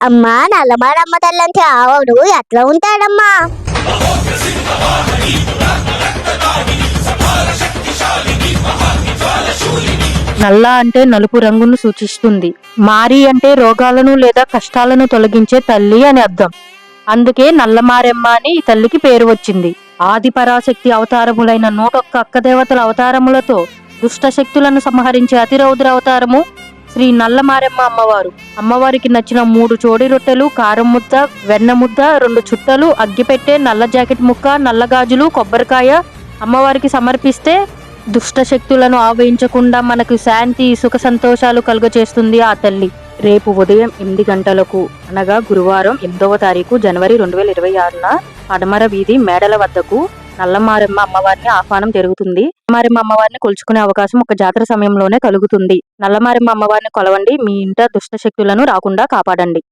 అమ్మా నల్లమారమ్మ తల్లంటే ఆవుడు ఎట్లా ఉంటాడమ్మా? నల్ల అంటే నలుపు రంగును సూచిస్తుంది. మారి అంటే రోగాలను లేదా కష్టాలను తొలగించే తల్లి అని అర్థం. అందుకే నల్లమారెమ్మ అని ఈ తల్లికి పేరు వచ్చింది. ఆది పరాశక్తి అవతారములైన నూటొక్క అక్కదేవతల అవతారములతో దుష్ట శక్తులను సంహరించే అతిరౌద్ర అవతారము శ్రీ నల్లమారెమ్మ అమ్మవారు. అమ్మవారికి నచ్చిన మూడు చోడి రొట్టెలు కారం ముద్ద వెన్న ముద్ద రెండు చుట్టలు అగ్గిపెట్టె నల్ల జాకెట్ ముక్క నల్ల గాజులు కొబ్బరికాయ అమ్మవారికి సమర్పిస్తే దుష్ట శక్తులను ఆవహించకుండా మనకు శాంతి సుఖ సంతోషాలు కలుగచేస్తుంది ఆ తల్లి. రేపు ఉదయం ఎనిమిది గంటలకు అనగా గురువారం ఎనిమిదవ తారీఖు జనవరి రెండు వేల ఇరవై ఆరున పడమర వీధి మేడల వద్దకు నల్లమారమ్మ అమ్మవారిని ఆహ్వానం జరుగుతుంది. నల్లమారమ్మ అమ్మవారిని కొలుచుకునే అవకాశం ఒక జాతర సమయంలోనే కలుగుతుంది. నల్లమారమ్మ అమ్మవారిని కొలవండి. మీ ఇంట దుష్ట శక్తులను రాకుండా కాపాడండి.